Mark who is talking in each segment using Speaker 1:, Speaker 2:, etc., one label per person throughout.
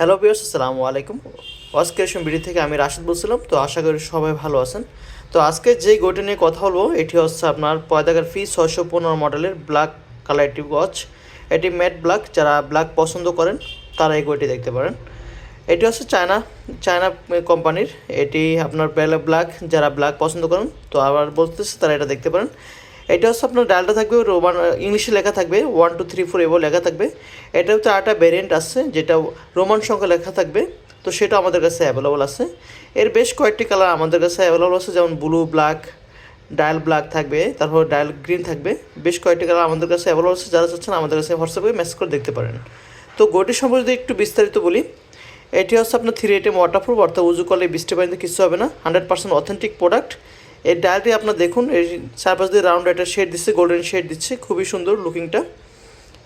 Speaker 1: Hello বিয়ার্স আসসালামু আলাইকুম। Creation BD থেকে আমি রাশিদ বলছিলাম, তো আশা করি সবাই ভালো আছেন। তো আজকে যে গোটি নিয়ে কথা বলব, এটি হচ্ছে আপনার পয়দাগার ফি ছয়শো পনেরো মডেলের ব্ল্যাক কালার ওয়াচ এটি ম্যাট ব্ল্যাক যারা ব্ল্যাক পছন্দ করেন, তারা এই গোটি দেখতে পারেন। এটি হচ্ছে চায়না চায়না কোম্পানির এটি আপনার ব্ল্যাক যারা ব্ল্যাক পছন্দ করেন, তো আবার বলতেছে তারা এটা দেখতে পারেন। এটা হচ্ছে আপনার ডায়ালটা থাকবে রোমান ইংলিশে লেখা থাকবে ওয়ান টু থ্রি ফোর এবার লেখা থাকবে। এটা হচ্ছে আরেকটা ভ্যারিয়েন্ট আছে যেটা রোমান সংখ্যা লেখা থাকবে, তো সেটা আমাদের কাছে অ্যাভেলেবল আছে। এর বেশ কয়েকটি কালার আমাদের কাছে অ্যাভেলেবল আছে, যেমন ব্লু ব্ল্যাক ডায়াল ব্ল্যাক থাকবে, তারপর ডায়াল গ্রিন থাকবে। বেশ কয়েকটি কালার আমাদের কাছে অ্যাভেলেবল আছে, যারা চাচ্ছেন আমাদের কাছে হোয়াটসঅ্যাপে মেসেজ করে দেখতে পারেন। তো গোটি সম্পর্কে একটু বিস্তারিত বলি, এটি হচ্ছে আপনার থ্রি এটিএম ওয়াটারপ্রুফ অর্থাৎ উজু করলে বৃষ্টি পানিতে কিছু হবে না হান্ড্রেড পার্সেন্ট অথেন্টিক প্রোডাক্ট এই ডায়ালটি আপনার দেখুন, এই চারপাশ দিয়ে রাউন্ড একটা শেড দিচ্ছে গোল্ডেন শেড দিচ্ছে, খুবই সুন্দর লুকিংটা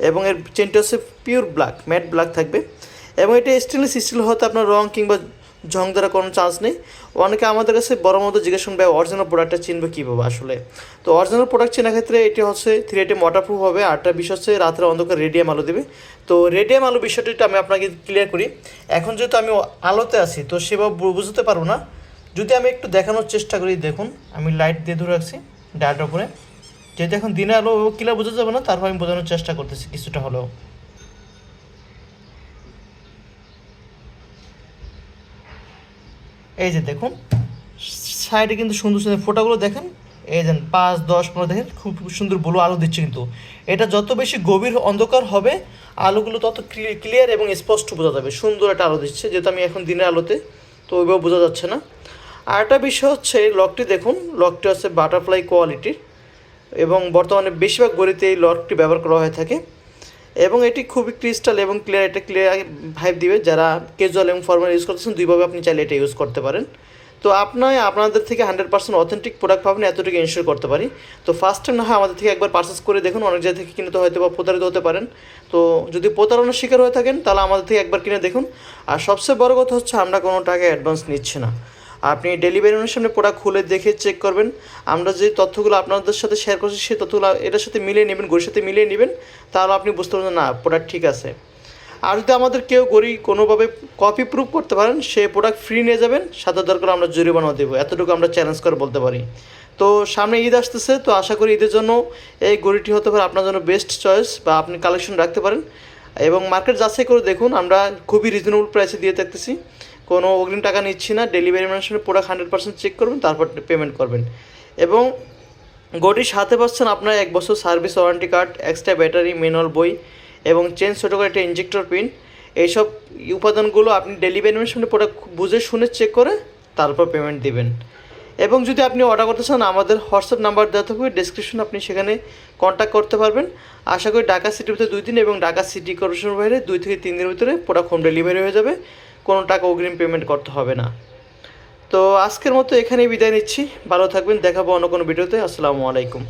Speaker 1: এবং এর চেনটা হচ্ছে পিওর ব্ল্যাক ম্যাট ব্ল্যাক থাকবে। এবং এটা স্টেনলেস স্টিল হতে আপনার রং কিংবা ঝং দ্বারা কোনো চান্স নেই। অনেকে আমাদের কাছে বড় মতো জিজ্ঞেস করবে অরিজিনাল প্রোডাক্টটা চিনবে কীভাবে আসলে? তো অরিজিনাল প্রোডাক্ট চেনার ক্ষেত্রে এটি হচ্ছে থ্রি এটি ওয়াটারপ্রুফ হবে আরটা বিষয় হচ্ছে, রাত্রে অন্ধকার রেডিয়াম আলো দেবে। তো রেডিয়াম আলো বিষয়টা আমি আপনাকে ক্লিয়ার করি। এখন যেহেতু আমি আলোতে আছি, তো সেভাবে বুঝতে পারব না। যদি আমি একটু দেখানোর চেষ্টা করি, দেখুন, আমি লাইট দিয়ে ধরে রাখছি ডায়াটার উপরে। যেহেতু এখন দিনে আলো ক্লিয়ার বোঝা যাবে না, তারপর আমি বোঝানোর চেষ্টা করতেছি কিছুটা হলেও। এই যে দেখুন সাইডে কিন্তু সুন্দর সুন্দর ফোটাগুলো দেখেন। এই যেন পাঁচ, দশ, পনেরো, দেখেন, খুব সুন্দর বলো আলো দিচ্ছে কিন্তু। এটা যত বেশি গভীর অন্ধকার হবে, আলোগুলো তত ক্লিয়ার এবং স্পষ্ট বোঝা যাবে। সুন্দর একটা আলো দিচ্ছে, যেহেতু আমি এখন দিনের আলোতে, তো ওইভাবে বোঝা যাচ্ছে না। আর একটা বিষয় হচ্ছে, লকটি দেখুন, লকটি হচ্ছে বাটারফ্লাই কোয়ালিটির এবং বর্তমানে বেশিরভাগ গড়িতে এই লকটি ব্যবহার করা হয়ে থাকে এবং এটি খুবই ক্রিস্টাল এবং ক্লিয়ার এটা ক্লিয়ার ভাইব দিবে। যারা ক্যাজুয়াল এবং ফর্মাল ইউজ করতেছেন, দুইভাবে আপনি চাইলে এটা ইউজ করতে পারেন। তো আপনার আপনাদের থেকে হান্ড্রেড পার্সেন্ট অথেন্টিক প্রোডাক্ট পাবেন, এতটুকু ইনশিওর করতে পারি। তো ফার্স্ট টাইম না হয় আমাদের থেকে একবার পারচেস করে দেখুন, অনেক জায়গা থেকে কিনে তো হয়তো বা প্রতারিত হতে পারেন। তো যদি প্রতারণার শিকার হয়ে থাকেন, তাহলে আমাদের থেকে একবার কিনে দেখুন। আর সবচেয়ে বড় কথা হচ্ছে, আমরা কোনো টাকা অ্যাডভান্স নিচ্ছি না। আপনি ডেলিভারি সামনে প্রোডাক্ট খুলে দেখে চেক করবেন। আমরা যে তথ্যগুলো আপনাদের সাথে শেয়ার করছি, সেই তথ্যগুলো এটার সাথে মিলিয়ে নেবেন গড়ির সাথে মিলিয়ে নেবেন, তাহলে আপনি বুঝতে পারবেন না প্রোডাক্ট ঠিক আছে। আর যদি আমাদের কেউ গড়ি কোনোভাবে কপি প্রুফ করতে পারেন, সে প্রোডাক্ট ফ্রি নিয়ে যাবেন, সাথে দরকার আমরা জরিমানাও দেবো। এতটুকু আমরা চ্যালেঞ্জ করে বলতে পারি। তো সামনে ঈদ আসতেছে, তো আশা করি ঈদের জন্য এই গড়িটি হতে পারে আপনার জন্য বেস্ট চয়েস বা আপনি কালেকশন রাখতে পারেন। এবং মার্কেট যাচাই করে দেখুন, আমরা খুবই রিজনেবল প্রাইসে দিয়ে থাকতেছি। কোনো অগ্রিম টাকা নিচ্ছি না ডেলিভারি ম্যানের সঙ্গে প্রোডাক্ট হান্ড্রেড পার্সেন্ট চেক করবেন, তারপর পেমেন্ট করবেন। এবং গটির সাথে পাচ্ছেন আপনার এক বছর service warranty card extra battery manual বই এবং চেঞ্জ ছোটো করে একটা ইঞ্জেক্টর পিন এইসব উপাদানগুলো আপনি ডেলিভারি ম্যানের সঙ্গে প্রোডাক্ট বুঝে শুনে চেক করে তারপর পেমেন্ট দিবেন। এবং যদি আপনি অর্ডার করতে চান, আমাদের হোয়াটসঅ্যাপ নাম্বার দেওয়া থাকবে ডিসক্রিপশন আপনি সেখানে কন্ট্যাক্ট করতে পারবেন। আশা করি ঢাকা সিটির ভিতরে দুই দিন এবং ঢাকা সিটি কর্পোরেশনের বাইরে দুই থেকে তিন দিনের ভিতরে প্রোডাক্ট হোম ডেলিভারি হয়ে যাবে। কোনো টাকা অগ্রিম পেমেন্ট করতে হবে না। তো আজকের মতো এখানেই বিদায় নিচ্ছি। ভালো থাকবেন, দেখাবো অন্য কোনো ভিডিওতে। আসসালামু আলাইকুম।